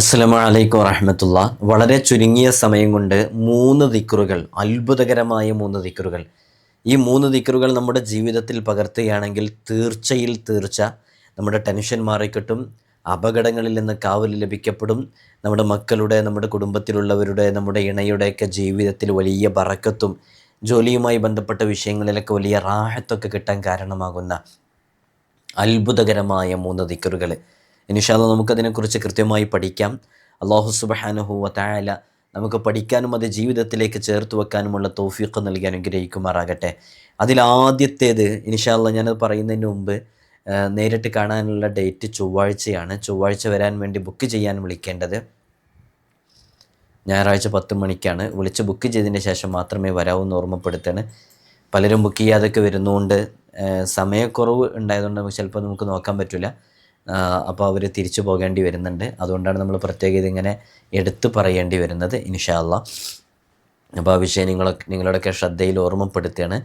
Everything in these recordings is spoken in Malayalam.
അസ്സലാമു അലൈക്കും വറഹമത്തുള്ള. വളരെ ചുരുങ്ങിയ സമയം കൊണ്ട് മൂന്ന് ദിക്കറുകൾ അത്ഭുതകരമായ മൂന്ന് ദിക്കറുകൾ ഈ മൂന്ന് ദിക്കറുകൾ നമ്മുടെ ജീവിതത്തിൽ പകർത്തുകയാണെങ്കിൽ തീർച്ചയിൽ തീർച്ച നമ്മുടെ ടെൻഷൻ മാറിക്കിട്ടും അപകടങ്ങളിൽ നിന്ന് കാവൽ ലഭിക്കപ്പെടും നമ്മുടെ മക്കളുടെ നമ്മുടെ കുടുംബത്തിലുള്ളവരുടെ നമ്മുടെ ഇണയുടെയൊക്കെ ജീവിതത്തിൽ വലിയ ബറക്കത്തും ജോലിയുമായി ബന്ധപ്പെട്ട വിഷയങ്ങളിലൊക്കെ വലിയ റാഹത്തൊക്കെ കിട്ടാൻ കാരണമാകുന്ന അത്ഭുതകരമായ മൂന്ന് ദിക്കറുകൾ ഇനിഷാല്ല നമുക്കതിനെക്കുറിച്ച് കൃത്യമായി പഠിക്കാം. അള്ളാഹു സുബഹാനുഹു വതായാല നമുക്ക് പഠിക്കാനും അത് ജീവിതത്തിലേക്ക് ചേർത്ത് വെക്കാനുമുള്ള തൗഫീഖ് നൽകി അനുഗ്രഹിക്കുമാറാകട്ടെ. അതിലാദ്യത്തേത് ഇനിഷാല്ല ഞാനത് പറയുന്നതിന് മുമ്പ് നേരിട്ട് കാണാനുള്ള ഡേറ്റ് ചൊവ്വാഴ്ചയാണ്. ചൊവ്വാഴ്ച വരാൻ വേണ്ടി ബുക്ക് ചെയ്യാൻ വിളിക്കേണ്ടത് ഞായറാഴ്ച പത്ത് മണിക്കാണ്. വിളിച്ച് ബുക്ക് ചെയ്തതിന് ശേഷം മാത്രമേ വരാവൂ എന്ന് ഓർമ്മപ്പെടുത്തണം. പലരും ബുക്ക് ചെയ്യാതൊക്കെ വരുന്നതുകൊണ്ട് സമയക്കുറവ് ഉണ്ടായതുകൊണ്ട് ചിലപ്പോൾ നമുക്ക് നോക്കാൻ പറ്റില്ല അപ്പോൾ അവർ തിരിച്ചു പോകേണ്ടി വരുന്നുണ്ട്. അതുകൊണ്ടാണ് നമ്മൾ പ്രത്യേകം ഇതിങ്ങനെ എടുത്തു പറയേണ്ടി വരുന്നത് ഇൻഷാല്ല അപ്പോൾ ആ വിഷയം നിങ്ങളൊക്കെ നിങ്ങളുടെയൊക്കെ ശ്രദ്ധയിൽ ഓർമ്മപ്പെടുത്തുകയാണ്.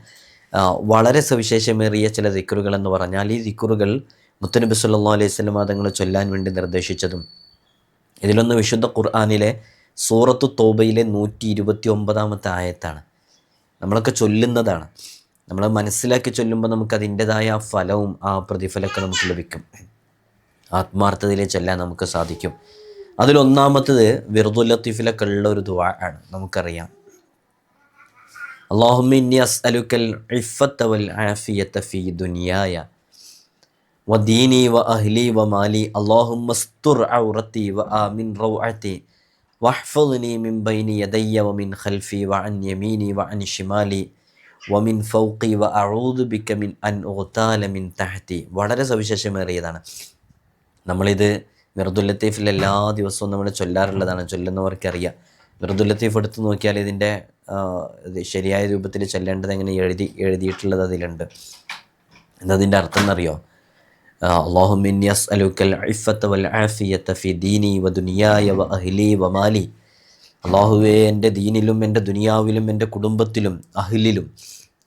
വളരെ സവിശേഷമേറിയ ചില ദിക്കുറുകൾ എന്ന് പറഞ്ഞാൽ ഈ ദിക്കുറുകൾ മുത്തനബി സല്ലാ അലൈഹി സ്വലം തങ്ങൾ ചൊല്ലാൻ വേണ്ടി നിർദ്ദേശിച്ചതും ഇതിലൊന്ന് വിശുദ്ധ ഖുർആാനിലെ സൂറത്തു തോബയിലെ നൂറ്റി ഇരുപത്തി ഒമ്പതാമത്തെ ആയത്താണ്. നമ്മളൊക്കെ ചൊല്ലുന്നതാണ്. നമ്മൾ മനസ്സിലാക്കി ചൊല്ലുമ്പോൾ നമുക്ക് അതിന്റെതായ ആ ഫലവും ആ പ്രതിഫലമൊക്കെ നമുക്ക് ലഭിക്കും. ആത്മാർത്ഥതയിൽ ചെല്ലാൻ നമുക്ക് സാധിക്കും അതിലൊന്നാമത്തത് വിറുദുൽ ലത്തീഫിലൊക്കെ ഉള്ള ഒരു ദുആ ആണ് നമുക്കറിയാം اللهم إني أسألك العفة والعافية في دنياي وديني وأهلي ومالي اللهم استر عورتي وآمن روعتي واحفظني من بين يدي ومن خلفي وعن يميني وعن شمالي ومن فوقي وأعوذ بك من أن أغتال من تحتي വളരെ സവിശേഷമേറിയതാണ് നമ്മളിത് മിർദുൽ ലത്തീഫിൽ എല്ലാ ദിവസവും നമ്മൾ ചൊല്ലാറുള്ളതാണ്. ചൊല്ലുന്നവർക്കറിയാം. മിർദുൽ ലത്തീഫ് എടുത്ത് നോക്കിയാൽ ഇതിന്റെ ശരിയായ രൂപത്തിൽ ചൊല്ലേണ്ടത് എങ്ങനെ എഴുതി എഴുതിയിട്ടുള്ളത് അതിലുണ്ട്. എന്നതിന്റെ അർത്ഥം എന്നറിയോ അള്ളാഹു മിന്യസ് അലുക്കൽ വൽ ദീനി വ അള്ളാഹുവേ എന്റെ ദീനിലും എന്റെ ദുനിയാവിലും എന്റെ കുടുംബത്തിലും അഹ്ലിലും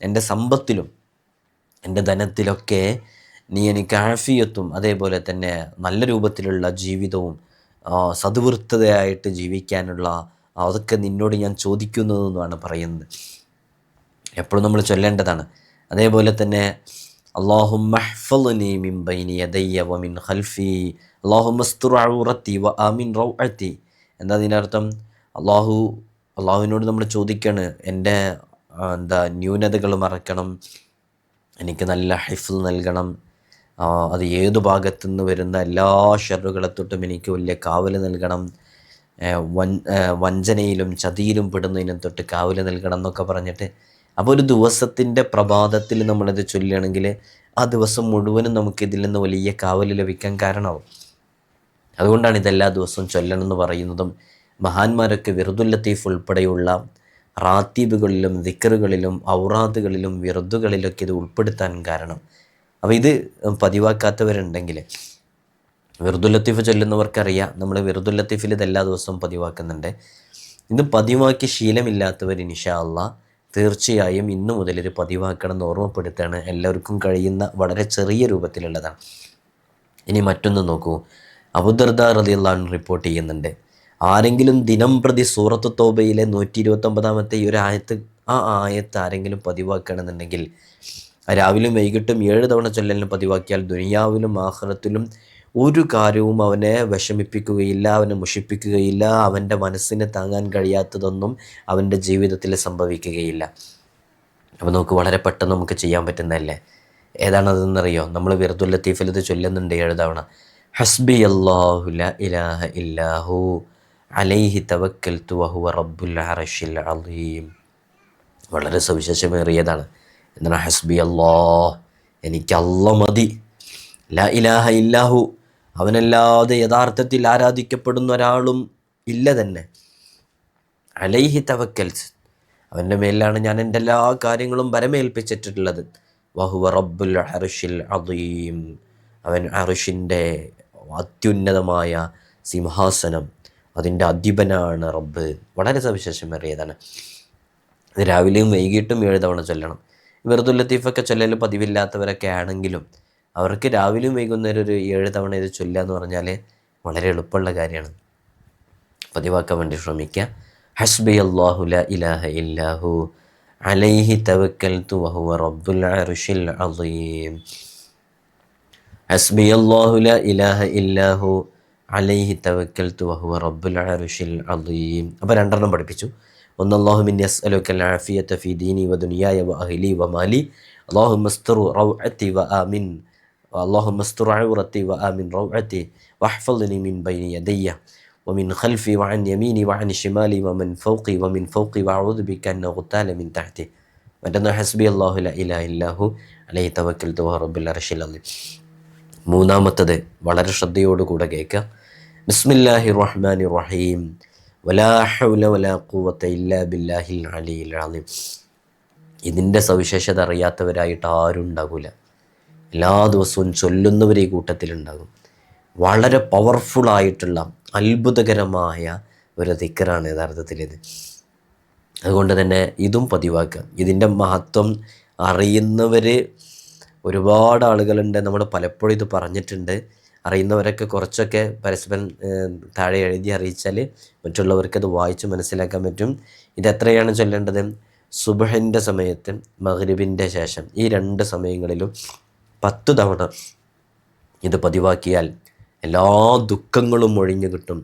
എന്റെ സമ്പത്തിലും എന്റെ ധനത്തിലൊക്കെ നീ എനിക്ക് ആഫിയത്തും അതേപോലെ തന്നെ നല്ല രൂപത്തിലുള്ള ജീവിതവും സതുവൃത്തതയായിട്ട് ജീവിക്കാനുള്ള അതൊക്കെ നിന്നോട് ഞാൻ ചോദിക്കുന്നതെന്നാണ് പറയുന്നത്. എപ്പോഴും നമ്മൾ ചൊല്ലേണ്ടതാണ്. അതേപോലെ തന്നെ അള്ളാഹുമ്മഹ്ഫൽനി മിൻ ബൈനി വ മിൻ ഖൽഫി വ ആമിൻ എന്താ അതിനർത്ഥം അള്ളാഹു അള്ളാഹുവിനോട് നമ്മൾ ചോദിക്കാണ് എന്റെ എന്താ ന്യൂനതകൾ മറക്കണം എനിക്ക് നല്ല ഹൈഫിൽ നൽകണം അത് ഏതു ഭാഗത്തു നിന്ന് വരുന്ന എല്ലാ ഷെറുകളെ തൊട്ടും എനിക്ക് വലിയ കാവൽ നൽകണം. വൻ വഞ്ചനയിലും ചതിയിലും പെടുന്നതിനും തൊട്ട് കാവൽ നൽകണം എന്നൊക്കെ പറഞ്ഞിട്ട് അപ്പോൾ ഒരു ദിവസത്തിന്റെ പ്രഭാതത്തിൽ നമ്മളിത് ചൊല്ലുകയാണെങ്കിൽ ആ ദിവസം മുഴുവനും നമുക്ക് ഇതിൽ നിന്ന് വലിയ കാവൽ ലഭിക്കാൻ കാരണമാവും. അതുകൊണ്ടാണ് ഇതെല്ലാ ദിവസവും ചൊല്ലണം എന്ന് പറയുന്നതും മഹാന്മാരൊക്കെ വിറുദുൽ ലത്തീഫ് ഉൾപ്പെടെയുള്ള റാത്തീബുകളിലും ദിക്കറുകളിലും ഔറാദുകളിലും വിറുദുകളിലൊക്കെ ഇത് ഉൾപ്പെടുത്താൻ കാരണം. അപ്പോൾ ഇത് പതിവാക്കാത്തവരുണ്ടെങ്കിൽ വിറുദുൽ ലത്തീഫ് ചൊല്ലുന്നവർക്കറിയാം. നമ്മൾ വിറുദുൽ ലത്തീഫിൽ ഇത് എല്ലാ ദിവസവും പതിവാക്കുന്നുണ്ട്. ഇത് പതിവാക്കി ശീലമില്ലാത്തവർ അള്ളാ തീർച്ചയായും ഇന്നു മുതൽ ഇത് പതിവാക്കണം എന്ന് ഓർമ്മപ്പെടുത്താണ് എല്ലാവർക്കും കഴിയുന്ന വളരെ ചെറിയ രൂപത്തിലുള്ളതാണ്. ഇനി മറ്റൊന്ന് നോക്കൂ. അബുദർദ റലിയുള്ള റിപ്പോർട്ട് ചെയ്യുന്നുണ്ട്. ആരെങ്കിലും ദിനം പ്രതി സൂറത്ത് തോബയിലെ നൂറ്റി ഇരുപത്തൊമ്പതാമത്തെ ഈ ഒരു ആയത്ത് ആ ആയത്ത് ആരെങ്കിലും പതിവാക്കുകയാണെന്നുണ്ടെങ്കിൽ രാവിലെയും വൈകിട്ടും ഏഴ് തവണ ചൊല്ലലിന് പതിവാക്കിയാൽ ദുനിയാവിലും ആഹ്റത്തിലും ഒരു കാര്യവും അവനെ വിഷമിപ്പിക്കുകയില്ല അവനെ മുഷിപ്പിക്കുകയില്ല അവന്റെ മനസ്സിന് താങ്ങാൻ കഴിയാത്തതൊന്നും അവന്റെ ജീവിതത്തിൽ സംഭവിക്കുകയില്ല. അപ്പോൾ നമുക്ക് വളരെ പെട്ടെന്ന് നമുക്ക് ചെയ്യാൻ പറ്റുന്നതല്ലേ? ഏതാണതെന്നറിയോ? നമ്മൾ വിറുദുൽ ലത്തീഫിൽ ഇത് ചൊല്ലുന്നുണ്ട് ഏഴ് തവണ. ഹസ്ബി അല്ലാഹു ല ഇലാഹ ഇല്ലാഹു അലൈഹി തവക്കൽത്തു വഹുവ റബ്ബുൽ അറഷിൽ അലീം. വളരെ സവിശേഷമേറിയതാണ്. എന്താണ് ഹസ്ബി അല്ലാ എനിക്കല്ല മതി. ല ഇലാഹ ഇല്ലാഹു. അവനല്ലാതെ യഥാർത്ഥത്തിൽ ആരാധിക്കപ്പെടുന്ന ഒരാളും ഇല്ല തന്നെ. അലൈഹി തവക്കൽസ് അവന്റെ മേലാണ് ഞാൻ എന്റെ എല്ലാ കാര്യങ്ങളും വരമേൽപ്പിച്ചിട്ടുള്ളത്. വഹുവ റബ്ബുൽ അറുഷിൽ അദീം. അവൻ അറുഷിന്റെ അത്യുന്നതമായ സിംഹാസനം. അതിന്റെ അധിപനാണ് റബ്ബ്. വളരെ സവിശേഷമേറിയതാണ്. രാവിലെയും വൈകിട്ടും ഏഴ് തവണ ചൊല്ലണം. വെറുതെ ലത്തീഫൊക്കെ ചൊല്ലൽ പതിവില്ലാത്തവരൊക്കെ ആണെങ്കിലും അവർക്ക് രാവിലെയും വൈകുന്നേരം ഒരു ഏഴ് തവണ ഇത് ചൊല്ലുക എന്ന് പറഞ്ഞാൽ വളരെ എളുപ്പമുള്ള കാര്യമാണ്. പതിവാക്കാൻ വേണ്ടി ശ്രമിക്കുക. ഹസ്ബി അള്ളാഹു ഇലാഹ ഇല്ലാഹു. അലൈഹി തവക്കൽ റബ്ബുൽ ഹസ്ബി അള്ളാഹുല ഇലാഹ ഇല്ലാഹു. അലൈഹി തവക്കൽ വഹുവ റബ്ബുൽ അളീം അപ്പോൾ രണ്ടെണ്ണം പഠിപ്പിച്ചു. ഒന്ന് അള്ളാഹു മിൻ യസ്അലുക്കൽ ആഫിയത ഫി ദീനി വ ദുനിയായ വ അഹ്ലി വ മാലി അള്ളാഹു മസ്തുറു റൗഅത്തി വ ആമിൻ اللهم استر عورتي وآمن روعتي واحفظني من بين يدي ومن خلفي وعن يميني وعن شمالي ومن فوقي ومن فوقي وأعوذ بك أن أغتال من تحتي മറ്റൊന്ന് ഹസ്ബി അള്ളാഹു ല ഇലാ ഇല്ലാഹു അലൈഹി തവക്കൽ തുവ റബ്ബിൽ അർഷിൽ അലീം മൂന്നാമത്തത് വളരെ ശ്രദ്ധയോടുകൂടെ കേൾക്കുക ബിസ്മില്ലാഹി റഹ്മാനി റഹീം ഇല്ലാ ഇതിന്റെ സവിശേഷത അറിയാത്തവരായിട്ട് ആരും ഉണ്ടാകില്ല എല്ലാ ദിവസവും ചൊല്ലുന്നവർ ഈ കൂട്ടത്തിലുണ്ടാകും. വളരെ പവർഫുള്ളായിട്ടുള്ള അത്ഭുതകരമായ ഒരു ദിക്കറാണ് യഥാർത്ഥത്തിൽ ഇത്. അതുകൊണ്ട് തന്നെ ഇതും പതിവാക്കുക. ഇതിന്റെ മഹത്വം അറിയുന്നവർ ഒരുപാട് ആളുകളുണ്ട്. നമ്മൾ പലപ്പോഴും ഇത് പറഞ്ഞിട്ടുണ്ട്. അറിയുന്നവരൊക്കെ കുറച്ചൊക്കെ പരസ്പരം താഴെ എഴുതി അറിയിച്ചാൽ മറ്റുള്ളവർക്ക് അത് വായിച്ച് മനസ്സിലാക്കാൻ പറ്റും. ഇത് എത്രയാണ് ചൊല്ലേണ്ടത്? സുബഹിന്റെ സമയത്ത് മഹരിബിന്റെ ശേഷം ഈ രണ്ട് സമയങ്ങളിലും പത്ത് തവണ ഇത് പതിവാക്കിയാൽ എല്ലാ ദുഃഖങ്ങളും ഒഴിഞ്ഞു കിട്ടും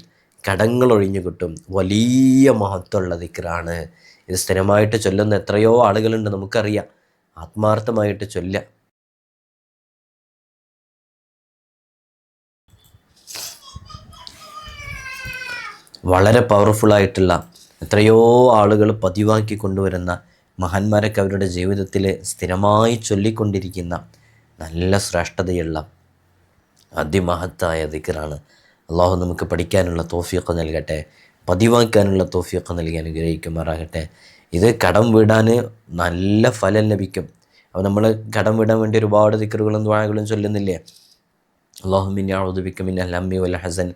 കടങ്ങൾ ഒഴിഞ്ഞു കിട്ടും. വലിയ മഹത്വമുള്ള ദിക്കറാണ് ഇത് സ്ഥിരമായിട്ട് ചൊല്ലുന്ന എത്രയോ ആളുകളുണ്ട് നമുക്കറിയാം. ആത്മാർത്ഥമായിട്ട് ചൊല്ല വളരെ പവർഫുള്ളായിട്ടുള്ള എത്രയോ ആളുകൾ പതിവാക്കി കൊണ്ടുവരുന്ന മഹാന്മാരൊക്കെ അവരുടെ ജീവിതത്തിൽ സ്ഥിരമായി ചൊല്ലിക്കൊണ്ടിരിക്കുന്ന നല്ല ശ്രേഷ്ഠതയുള്ള അതിമഹത്തായ ദിക്കറാണ് അള്ളാഹു നമുക്ക് പഠിക്കാനുള്ള തോഫിയൊക്കെ നൽകട്ടെ പതിവാക്കാനുള്ള തോഫിയൊക്കെ നൽകി അനുഗ്രഹിക്കുമാറാകട്ടെ. ഇത് കടം വിടാൻ നല്ല ഫലം ലഭിക്കും. അപ്പോൾ നമ്മൾ കടം വിടാൻ വേണ്ടി ഒരുപാട് ദിക്കറുകളും ദ്വാരകളും ചൊല്ലുന്നില്ലേ? അള്ളാഹുമിൻ ഔദുബിക്കുമിൻ മിന്നല്ല അമ്മി വൽ ഹസൻ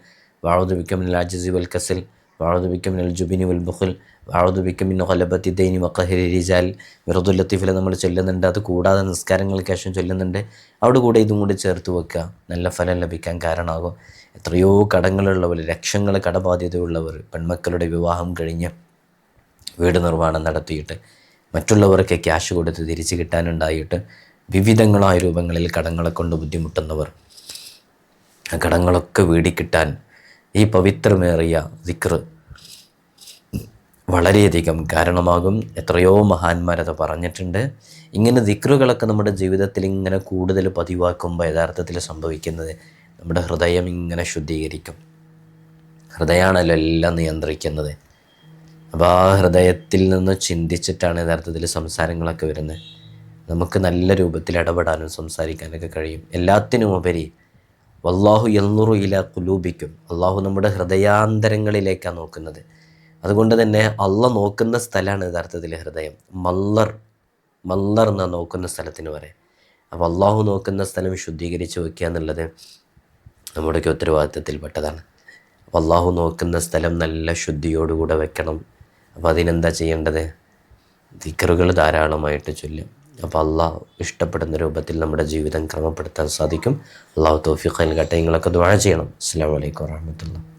വാഴുദുബിക്കമിൻ അജിസി വൽ കസിൽ വാഴുദുബിക്കമിൻ അൽ ജുബിനി വൽ ബുഖുൽ വാഴുദുബിക്കമിൻ ഹലബത്തി ദൈനി മക്കഹിരി റിജാൽ വിറുദുൽ ലത്തീഫിലെ നമ്മൾ ചൊല്ലുന്നുണ്ട്. അത് കൂടാതെ നിസ്കാരങ്ങൾക്ക് ശേഷം ചൊല്ലുന്നുണ്ട്. അവിടെ കൂടെ ഇതും കൂടി ചേർത്ത് വെക്കുക. നല്ല ഫലം ലഭിക്കാൻ കാരണമാകും. എത്രയോ കടങ്ങളുള്ളവർ ലക്ഷങ്ങൾ കടബാധ്യതയുള്ളവർ പെൺമക്കളുടെ വിവാഹം കഴിഞ്ഞ് വീട് നിർമ്മാണം നടത്തിയിട്ട് മറ്റുള്ളവർക്ക് ക്യാഷ് കൊടുത്ത് തിരിച്ചു കിട്ടാനുണ്ടായിട്ട് വിവിധങ്ങളായ രൂപങ്ങളിൽ കടങ്ങളെ കൊണ്ട് ബുദ്ധിമുട്ടുന്നവർ ആ കടങ്ങളൊക്കെ വീടിക്കിട്ടാൻ ഈ പവിത്രമേറിയ ദിക്റ് വളരെയധികം കാരണമാകും. എത്രയോ മഹാന്മാരത് പറഞ്ഞിട്ടുണ്ട്. ഇങ്ങനെ ദിക്റുകളൊക്കെ നമ്മുടെ ജീവിതത്തിൽ ഇങ്ങനെ കൂടുതൽ പതിവാക്കുമ്പോൾ യഥാർത്ഥത്തിൽ സംഭവിക്കുന്നത് നമ്മുടെ ഹൃദയം ഇങ്ങനെ ശുദ്ധീകരിക്കും. ഹൃദയമാണല്ലോ എല്ലാം നിയന്ത്രിക്കുന്നത്. അപ്പോൾ ആ ഹൃദയത്തിൽ നിന്ന് ചിന്തിച്ചിട്ടാണ് യഥാർത്ഥത്തിൽ സംസാരങ്ങളൊക്കെ വരുന്നത്. നമുക്ക് നല്ല രൂപത്തിൽ ഇടപെടാനും സംസാരിക്കാനൊക്കെ കഴിയും. എല്ലാത്തിനും ഉപരി വല്ലാഹു എന്നുറു ഇല കുലൂബിക്കും അള്ളാഹു നമ്മുടെ ഹൃദയാന്തരങ്ങളിലേക്കാണ് നോക്കുന്നത്. അതുകൊണ്ട് തന്നെ അള്ള നോക്കുന്ന സ്ഥലമാണ് യഥാർത്ഥത്തിൽ ഹൃദയം. മല്ലർ മല്ലർ എന്നാണ് നോക്കുന്ന സ്ഥലത്തിന് വരെ അപ്പോൾ അള്ളാഹു നോക്കുന്ന സ്ഥലം ശുദ്ധീകരിച്ച് വയ്ക്കുക എന്നുള്ളത് നമ്മുടെയൊക്കെ ഉത്തരവാദിത്തത്തിൽപ്പെട്ടതാണ്. അപ്പോൾ അള്ളാഹു നോക്കുന്ന സ്ഥലം നല്ല ശുദ്ധിയോടുകൂടെ വെക്കണം. അപ്പോൾ അതിനെന്താ ചെയ്യേണ്ടത്? ദിക്കറുകൾ ധാരാളമായിട്ട് ചൊല്ലും. അപ്പോൾ അള്ളാഹ് ഇഷ്ടപ്പെടുന്ന രൂപത്തിൽ നമ്മുടെ ജീവിതം ക്രമപ്പെടുത്താൻ സാധിക്കും. അള്ളാഹു തോഫിഖ് നൽകട്ടെ. നിങ്ങളൊക്കെ ദ്വാഴ ചെയ്യണം. അസ്സാം വലൈക്കും വാഹമത്തുള്ള